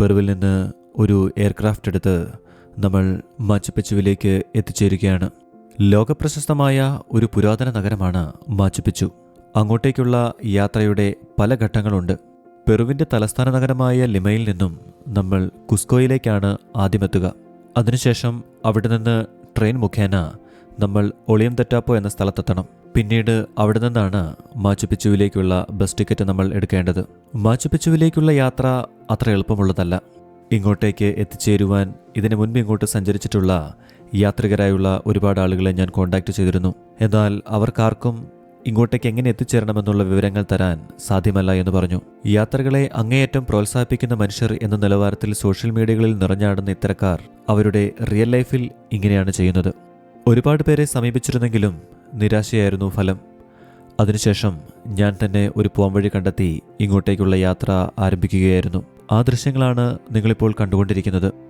പെറുവിൽ നിന്ന് ഒരു എയർക്രാഫ്റ്റ് എടുത്ത് നമ്മൾ മാച്ചുപിച്ചുവിലേക്ക് എത്തിച്ചേരുകയാണ്. ലോകപ്രശസ്തമായ ഒരു പുരാതന നഗരമാണ് മാച്ചുപിച്ചു അങ്ങോട്ടേക്കുള്ള യാത്രയുടെ പല ഘട്ടങ്ങളുണ്ട്. പെറുവിന്റെ തലസ്ഥാന നഗരമായ ലിമയിൽ നിന്നും നമ്മൾ കുസ്കോയിലേക്കാണ് ആദ്യമെത്തുക അതിനുശേഷം അവിടെ നിന്ന് ട്രെയിൻ മുഖേന നമ്മൾ ഒളിയം തെറ്റാപ്പോ എന്ന സ്ഥലത്തെത്തണം. പിന്നീട് അവിടെ നിന്നാണ് മാച്ചുപിച്ചുവിലേക്കുള്ള ബസ് ടിക്കറ്റ് നമ്മൾ എടുക്കേണ്ടത്. മാച്ചുപിച്ചുവിലേക്കുള്ള യാത്ര അത്ര എളുപ്പമുള്ളതല്ല. ഇങ്ങോട്ടേക്ക് എത്തിച്ചേരുവാൻ ഇതിനു മുൻപ് ഇങ്ങോട്ട് സഞ്ചരിച്ചിട്ടുള്ള യാത്രികരായുള്ള ഒരുപാട് ആളുകളെ ഞാൻ കോൺടാക്ട് ചെയ്തിരുന്നു. എന്നാൽ അവർക്കാർക്കും ഇങ്ങോട്ടേക്ക് എങ്ങനെ എത്തിച്ചേരണമെന്നുള്ള വിവരങ്ങൾ തരാൻ സാധ്യമല്ല എന്ന് പറഞ്ഞു. യാത്രകളെ അങ്ങേയറ്റം പ്രോത്സാഹിപ്പിക്കുന്ന മനുഷ്യർ എന്ന നിലവാരത്തിൽ സോഷ്യൽ മീഡിയകളിൽ നിറഞ്ഞാടുന്ന ഇത്തരക്കാർ അവരുടെ റിയൽ ലൈഫിൽ ഇങ്ങനെയാണ് ചെയ്യുന്നത്. ഒരുപാട് പേരെ സമീപിച്ചിരുന്നെങ്കിലും നിരാശയായിരുന്നു ഫലം. അതിനുശേഷം ഞാൻ തന്നെ ഒരു പോംവഴി കണ്ടെത്തി ഇങ്ങോട്ടേക്കുള്ള യാത്ര ആരംഭിക്കുകയായിരുന്നു. ആ ദൃശ്യങ്ങളാണ് നിങ്ങളിപ്പോൾ കണ്ടുകൊണ്ടിരിക്കുന്നത്.